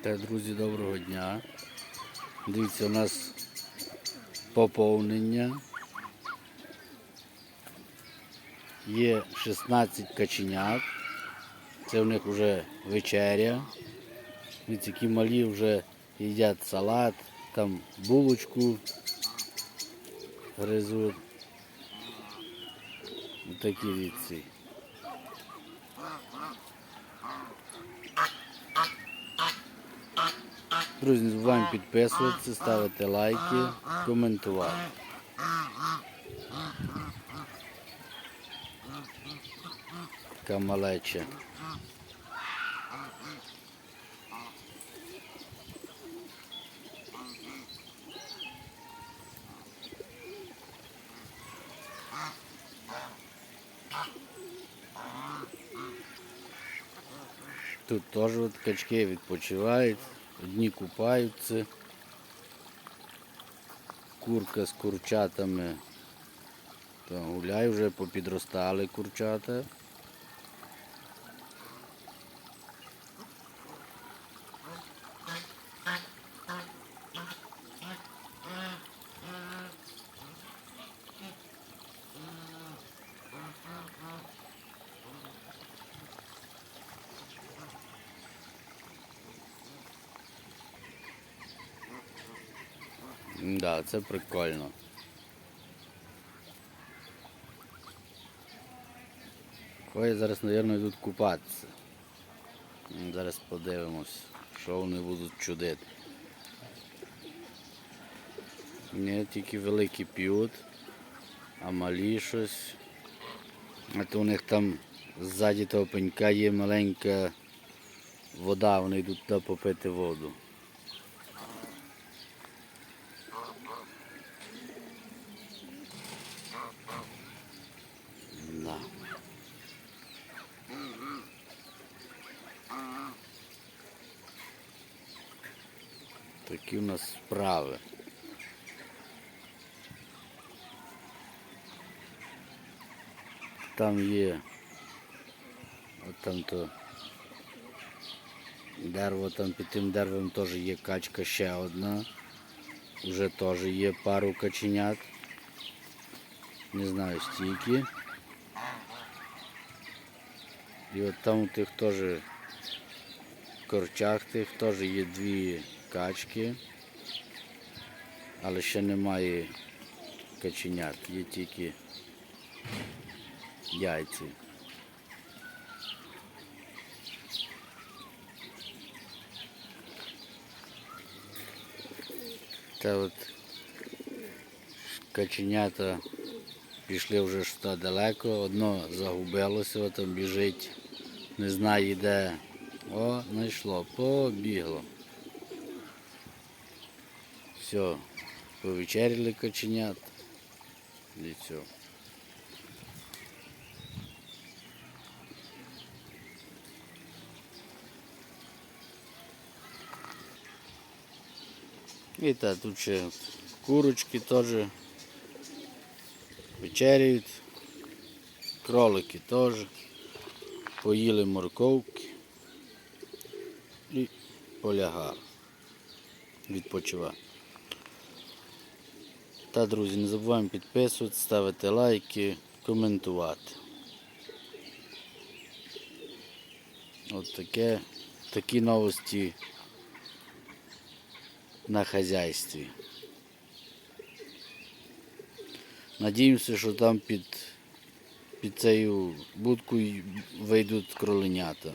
Та, друзі, доброго дня. Дивіться, у нас поповнення. Є 16 каченят. Це в них вже вечеря. Дивіться, які малі вже їдять салат, там булочку гризуть. Отакі віці. Друзі, не забуваємо підписуватися, ставити лайки, коментувати. Така малеча. Тут теж от качки відпочивають, одні купаються. Курка з курчатами. Та гуляй вже попідростали курчата. Да, це прикольно. Ходять зараз, мабуть, йдуть купатися. Зараз подивимось, що вони будуть чудити. Ні, тільки великі п'ють, а малі щось. А то у них там ззаді того пенька є маленька вода, вони йдуть туди попити воду. Да. Такі у нас справи. Там є от там то дерево, там під тим деревом теж є качка ще одна. Уже теж є пару каченят. Не знаю стільки. І от там у тих теж корчах тих теж є дві качки, але ще немає каченят, є тільки яйці. Та от каченята пішли вже ж далеко, одно загубилося, там біжить, не знає де. О, знайшло, побігло. Все, повечеряли каченят. І все. І так, тут ще курочки теж вечеряють, кролики теж, поїли морковки і полягали. Відпочивати. Та, друзі, не забуваємо підписуватися, ставити лайки, коментувати. От таке, такі новості на хазяйстві. Надіємося, що там під, під цією будкою вийдуть кроленята.